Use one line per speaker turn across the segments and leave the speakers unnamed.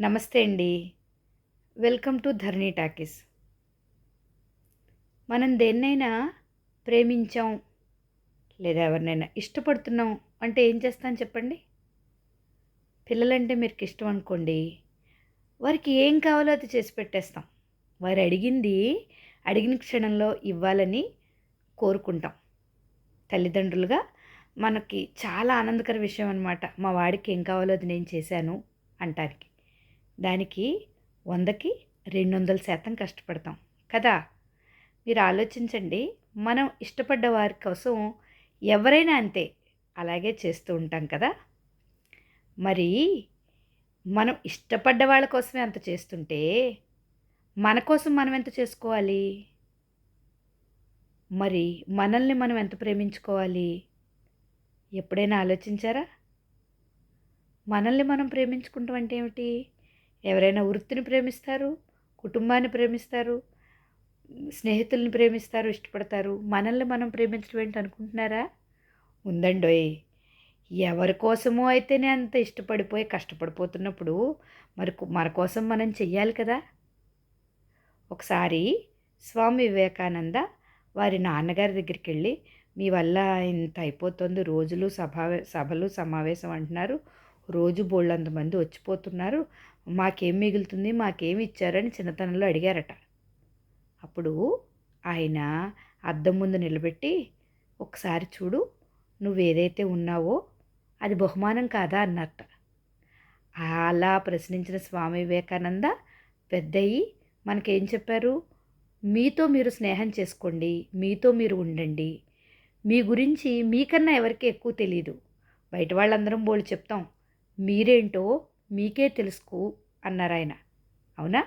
నమస్తే అండి. Welcome to Dharni talkies. మనం దేన్నైనా ప్రేమించాం లేదా ఎవరినైనా ఇష్టపడుతున్నాం అంటే ఏం చేస్తాను చెప్పండి? పిల్లలంటే మీకు ఇష్టం అనుకోండి. వారికి ఏం కావాలో అది చేసి పెట్టేస్తాం. వారు అడిగింది అడిగిన క్షణంలో ఇవ్వాలని కోరుకుంటాం. తల్లిదండ్రులుగా మనకి చాలా ఆనందకర విషయం అనమాట మా వాడికి ఏం కావాలో అది నేను చేశాను అంటానికి. దానికి వందకి రెండు వందల శాతం కష్టపడతాం. కదా? మీరు ఆలోచించండి మనం ఇష్టపడ్డ వారి కోసం ఎవరైనా అంతే అలాగే చేస్తూ ఉంటాం కదా? మరి మనం ఇష్టపడ్డ వాళ్ళ కోసమే అంత చేస్తుంటే మన కోసం మనం ఎంత చేసుకోవాలి? మరి మనల్ని మనం ఎంత ప్రేమించుకోవాలి? ఎప్పుడైనా ఆలోచించారా? మనల్ని మనం ప్రేమించుకుంటాం అంటే ఏమిటి? ఎవరైనా వృత్తిని ప్రేమిస్తారు కుటుంబాన్ని ప్రేమిస్తారు స్నేహితుల్ని ప్రేమిస్తారు ఇష్టపడతారు మనల్ని మనం ప్రేమించడం ఏంటి అనుకుంటున్నారా? ఉందండోయ్. ఎవరి కోసమో అయితేనే అంత ఇష్టపడిపోయి కష్టపడిపోతున్నప్పుడు మరి మన కోసం మనం చెయ్యాలి కదా? ఒకసారి స్వామి వివేకానంద వారి నాన్నగారి దగ్గరికి వెళ్ళి మీ వల్ల ఇంత అయిపోతుంది రోజులు సభా సభలు సమావేశం అంటున్నారు రోజు బోళ్ళంత మంది వచ్చిపోతున్నారు. మాకేం మిగులుతుంది? మాకేం ఇచ్చారని చిన్నతనంలో అడిగారట. అప్పుడు ఆయన అద్దం ముందు నిలబెట్టి ఒకసారి చూడు నువ్వు ఏదైతే ఉన్నావో అది బహుమానం కాదా? అన్నట్ట అలా ప్రశ్నించిన స్వామి వివేకానంద పెద్దయ్యి మనకేం చెప్పారు? మీతో మీరు స్నేహం చేసుకోండి మీతో మీరు ఉండండి. మీ గురించి మీకన్నా ఎవరికి ఎక్కువ తెలియదు బయట వాళ్ళందరం బోళ్ళు చెప్తాం. మీరేంటో మీకే తెలుసుకో అన్నారు ఆయన. అవునా?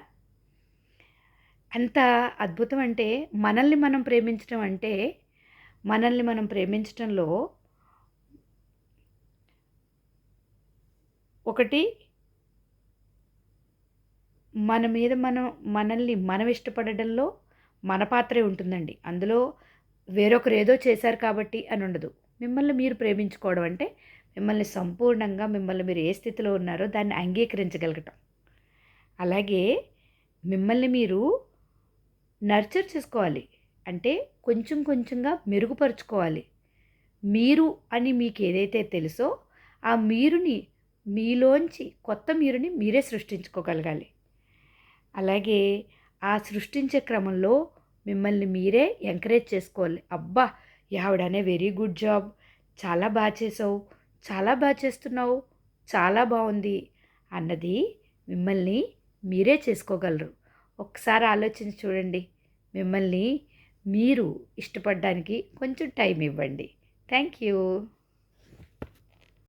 అంత అద్భుతం అంటే మనల్ని మనం ప్రేమించడం అంటే మనల్ని మనం ప్రేమించడంలో ఒకటి మన మీద మనం మనల్ని మనం ఇష్టపడడంలో మన పాత్రే ఉంటుందండి. అందులో వేరొకరు ఏదో చేశారు కాబట్టి అని ఉండదు. మిమ్మల్ని మీరు ప్రేమించుకోవడం అంటే మిమ్మల్ని సంపూర్ణంగా మిమ్మల్ని మీరు ఏ స్థితిలో ఉన్నారో దాన్ని అంగీకరించగలగటం. అలాగే మిమ్మల్ని మీరు నర్చర్ చేసుకోవాలి. అంటే కొంచెం కొంచెంగా మెరుగుపరుచుకోవాలి. మీరు అని మీకు ఏదైతే తెలుసో ఆ మీరుని మీలోంచి కొత్త మీరుని మీరే సృష్టించుకోగలగాలి. అలాగే ఆ సృష్టించే క్రమంలో మిమ్మల్ని మీరే ఎంకరేజ్ చేసుకోవాలి. అబ్బా! ఆవిడనే వెరీ గుడ్ జాబ్. చాలా బాగా చేసావు. చాలా బాగా చేస్తున్నావు చాలా బాగుంది అన్నది మిమ్మల్ని మీరే చేసుకోగలరు. ఒకసారి ఆలోచించి చూడండి. మిమ్మల్ని మీరు ఇష్టపడడానికి కొంచెం టైం ఇవ్వండి. Thank you.